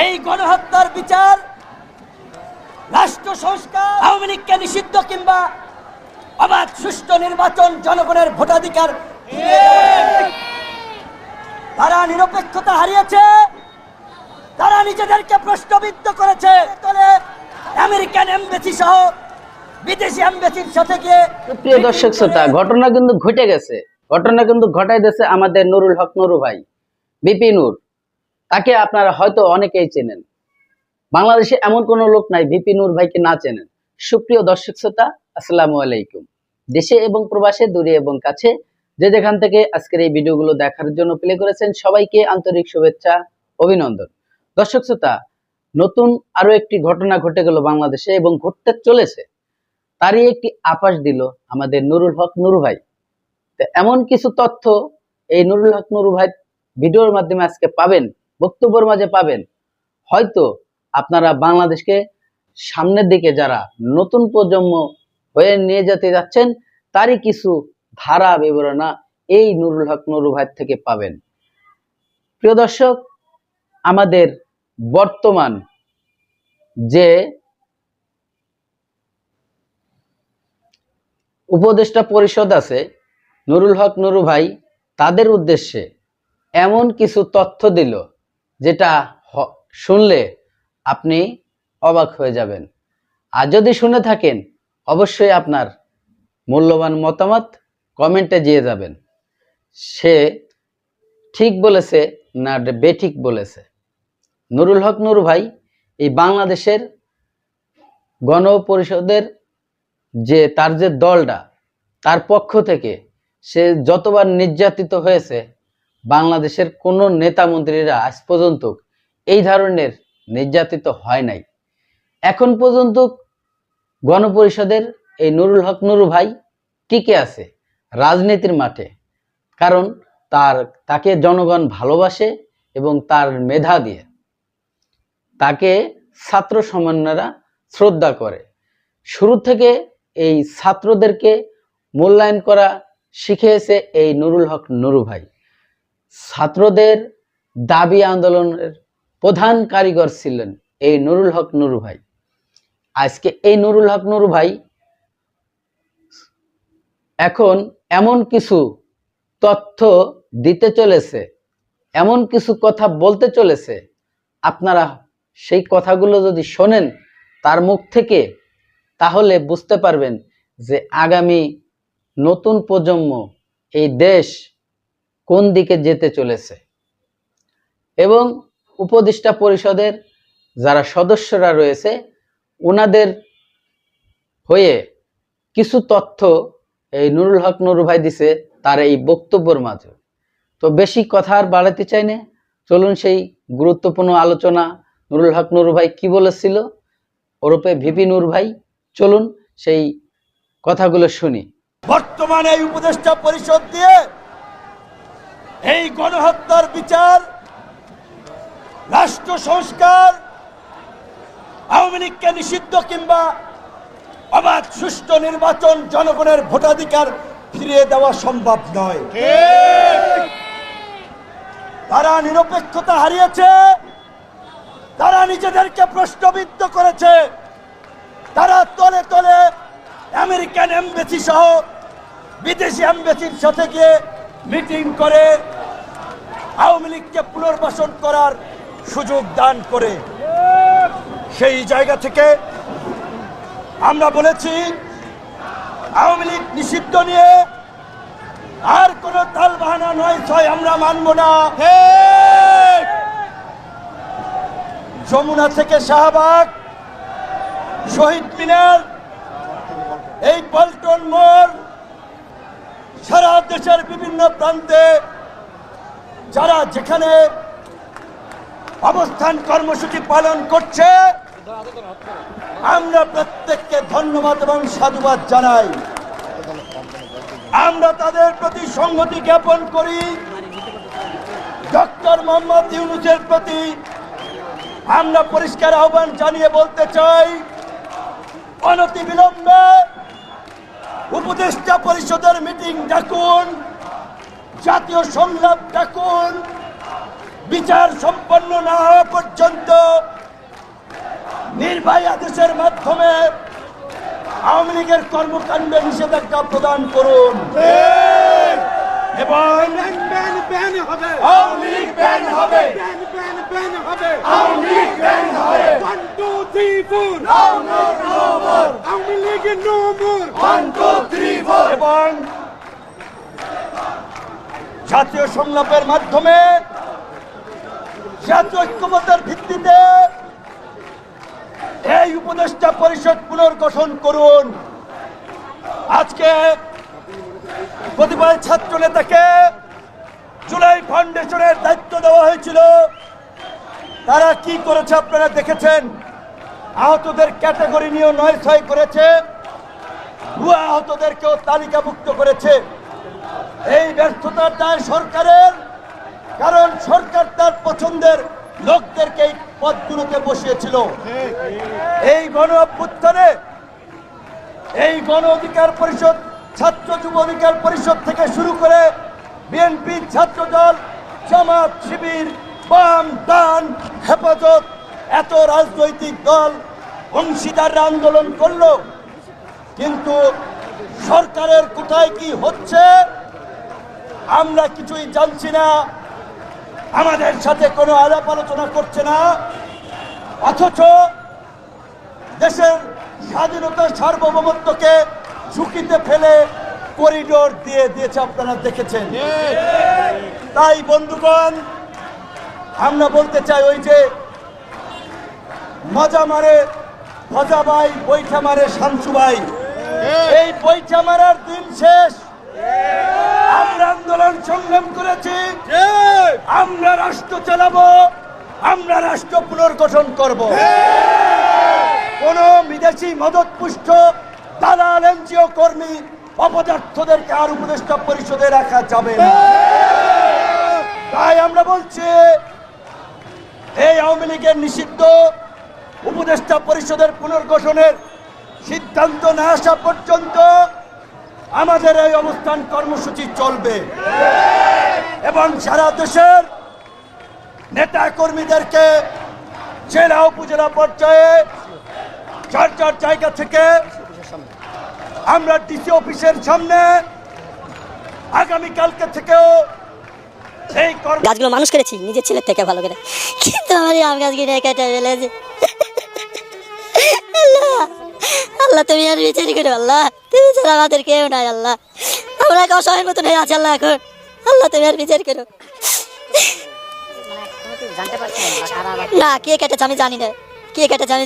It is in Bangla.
এই গণহত্যার বিচার, রাষ্ট্র সংস্কার, আওয়ামী লীগকে নিষিদ্ধ কিংবা অবাধ সুষ্ঠু নির্বাচন জনগণের ভোটাধিকার তারা নিরপেক্ষতা হারিয়েছে, তারা নিজেদেরকে প্রশ্নবিদ্ধ করেছে। আমেরিকান এমবেসি সহ বিদেশি এমবেসির সাথে গিয়ে প্রিয় দর্শক শ্রোতা, ঘটনা কিন্তু ঘটে গেছে। ঘটনা কিন্তু ঘটাই দিয়েছে আমাদের নুরুল হক নুরু ভাই, বিপি নূর। তাকে আপনারা হয়তো অনেকেই চেনেন। বাংলাদেশে এমন কোনো লোক নাই বিপি নূর ভাইকে না চেনেন। সুপ্রিয় দর্শক শ্রোতা, আসসালামু আলাইকুম। দেশে এবং প্রবাসে, দূরে এবং কাছে, যে যেখান থেকে আজকের এই ভিডিওগুলো দেখার জন্য প্লে করেছেন, সবাইকে আন্তরিক শুভেচ্ছা, অভিনন্দন। দর্শক শ্রোতা, নতুন আরও একটি ঘটনা ঘটে গেল বাংলাদেশে এবং ঘটতে চলেছে। তারই একটি আপাস দিল আমাদের নুরুল হক নুরু ভাই। এমন কিছু তথ্য এই নুরুল হক নুরু ভাই ভিডিওর মাধ্যমে আজকে পাবেন বক্তব্যের মাঝে পাবেন। হয়তো আপনারা বাংলাদেশকে সামনের দিকে যারা নতুন প্রজন্ম হয়ে নিয়ে যেতে যাচ্ছেন, তারই কিছু ধারা বিবরণা এই নুরুল হক নুরু ভাই থেকে পাবেন। প্রিয় দর্শক, আমাদের বর্তমান যে উপদেষ্টা পরিষদ আছে, নুরুল হক নুরু ভাই, তাদের উদ্দেশ্যে এমন কিছু তথ্য দিল। যেটা শুনলে আপনি অবাক হয়ে যাবেন। আর যদি শুনে থাকেন, অবশ্যই আপনার মূল্যবান মতামত কমেন্টে দিয়ে যাবেন। সে ঠিক বলেছে না বেঠিক বলেছে। নুরুল হক নুর ভাই, এই বাংলাদেশের গণপরিষদের যে তার যে দলটা, তার পক্ষ থেকে সে যতবার নির্যাতিত হয়েছে বাংলাদেশের কোনো নেতা মন্ত্রীরা আজ পর্যন্ত এই ধরনের নির্যাতিত হয় নাই। এখন পর্যন্ত গণপরিষদের এই নুরুল হক নুরু ভাই টিকে আছে রাজনীতির মাঠে, কারণ তার, তাকে জনগণ ভালোবাসে এবং তার মেধা দিয়ে তাকে ছাত্র সমন্বয়রা শ্রদ্ধা করে। শুরু থেকে এই ছাত্রদেরকে মূল্যায়ন করা শিখিয়েছে এই নুরুল হক নুরু ভাই। ছাত্রদের দাবি আন্দোলনের প্রধান কারিগর ছিলেন এই নুরুল হক নুরু ভাই। আজকে এই নুরুল হক নুরু ভাই এখন এমন কিছু তথ্য দিতে চলেছে, এমন কিছু কথা বলতে চলেছে, আপনারা সেই কথাগুলো যদি শোনেন তার মুখ থেকে, তাহলে বুঝতে পারবেন যে আগামী নতুন প্রজন্ম, এই দেশ কোন দিকে যেতে চলেছে? এবং উপদেষ্টা পরিষদের যারা সদস্যরা রয়েছে ওনাদের হয়ে কিছু তথ্য এই নুরুল হক নুরু ভাই দিছে তার এই বক্তব্যের মাঝে। তো বেশি কথা আর বাড়াতে চাই না। চলুন সেই গুরুত্বপূর্ণ আলোচনা নুরুল হক নুরু ভাই কি বলেছিল? ওরূপে ভিপি নূর ভাই, চলুন সেই কথাগুলো শুনি। বর্তমানে এই উপদেষ্টা পরিষদ দিয়ে এই গণহত্যার বিচার, রাষ্ট্র সংস্কার, আওয়ামী লীগকে নিষিদ্ধ কিংবা অবাধ সুষ্ঠু নির্বাচন জনগণের ভোটাধিকার ফিরিয়ে দেওয়া সম্ভব নয়। তারা নিরপেক্ষতা হারিয়েছে, তারা নিজেদেরকে প্রশ্নবিদ্ধ করেছে, তারা তলে তলে আমেরিকান এমবেসি সহ বিদেশি এমবেসির সাথে গিয়ে মিটিং করে আওয়ামী লীগকে পুনর্বাসন করার সুযোগ দান করে সেই জায়গা থেকে আমরা বলেছি, আওয়ামী লীগ নিষিদ্ধ নিয়ে আর কোন তাল বাহানা নয়, ছয় আমরা মানব না। যমুনা থেকে শাহবাগ, শহীদ মিনার, এই পল্টন মোড় সারা দেশের বিভিন্ন প্রান্তে যারা যেখানে অবস্থান কর্মসূচি পালন করছে, আমরা প্রত্যেককে ধন্যবাদ এবং সাধুবাদ জানাই। আমরা তাদের প্রতি সংহতি জ্ঞাপন করি। ডক্টর মোহাম্মদ ইউনুসের প্রতি আমরা পরিষ্কার আহ্বান জানিয়ে বলতে চাই অনতি বিলম্বে উপদেষ্টা পরিষদের মিটিং ডাকুন। জাতীয় সংলাপ ডাকুন। বিচার সম্পন্ন না হওয়া পর্যন্ত নির্বাহী আদেশের মাধ্যমে আওয়ামী লীগের কর্মকাণ্ডে নিষেধাজ্ঞা প্রদান করুন। এবং ব্যান হবে। আওয়ামী লীগ ব্যান হবে। এবং জাতীয় সংলাপের মাধ্যমে জাতীয় ঐক্যমতের ভিত্তিতে এই উপদেষ্টা পরিষদ পুনর্গঠন করুন। আজকে প্রতিবাদ ছাত্র নেতাকে জুলাই ফাউন্ডেশনের দায়িত্ব দেওয়া হয়েছিল। তারা কি করেছে আপনারা দেখেছেন? আহতদের ক্যাটাগরি নিয়েও নয় ছয় করেছে। ভুয়া আহতদেরকেও তালিকাভুক্ত করেছে। এই ব্যর্থতার দায় সরকারের, কারণ সরকার তার পছন্দের লোকদেরকে এই পদগুলোতে বসিয়েছিল। এই গণ অভ্যুত্থানে, এই গণ অধিকার পরিষদ, ছাত্র যুব অধিকার পরিষদ থেকে শুরু করে বিএনপি ছাত্র দল, জামাত, শিবির, বাম দান হেফাজত, এত রাজনৈতিক দল অংশীদাররা আন্দোলন করল। কিন্তু সরকারের কোথায় কি হচ্ছে? আমরা কিছুই জানছি না। আমাদের সাথে কোনো আলাপ আলোচনা করছে না। অথচ দেশের স্বাধীনতা সার্বভৌমত্বকে ঝুঁকিতে ফেলে করিডোর দিয়ে দিয়েছে আপনারা দেখেছেন। তাই বন্ধুগণ, আমরা বলতে চাই ওই যে মজা মারে, ভজা ভাই বৈঠা মারে শামসু ভাই এই বৈঠা মারার দিন শেষ। আমরা আন্দোলন সংগ্রাম করেছি। আমরা রাষ্ট্র চালাবো আমরা রাষ্ট্র পুনর্গঠন করব। কোন বিদেশি মদত পুষ্ট দালাল এনজিও কর্মী অপদার্থদেরকে আর উপদেষ্টা পরিষদে রাখা যাবে না। তাই আমরা বলছি এই আওয়ামী লীগের নিষিদ্ধ উপদেষ্টা পরিষদের পুনর্গঠনের সিদ্ধান্ত না আসা পর্যন্ত আমাদের এই অবস্থান কর্মসূচি চলবে। এবং সারা দেশের নেতা কর্মীদেরকে জেলা, উপজেলা পর্যায়ে চার চার জায়গা থেকে আমরা ডিসি অফিসের সামনে আগামীকালকে থেকেও গাছগুলো মানুষ করেছি, নিজের ছেলের থেকে ভালো করে। কিন্তু আমার আম গাছগুলো কেটে তুমি আর বিচার করো আল্লাহ। তুমি ছাড়া আমাদের কেউ নাই আল্লাহ। আমরা এক অসহায় মতন হয়ে আছি আল্লাহ এখন। আল্লাহ তুমি আর বিচার করো। না কে কেটেছে আমি জানি না। কে কেটেছে আমি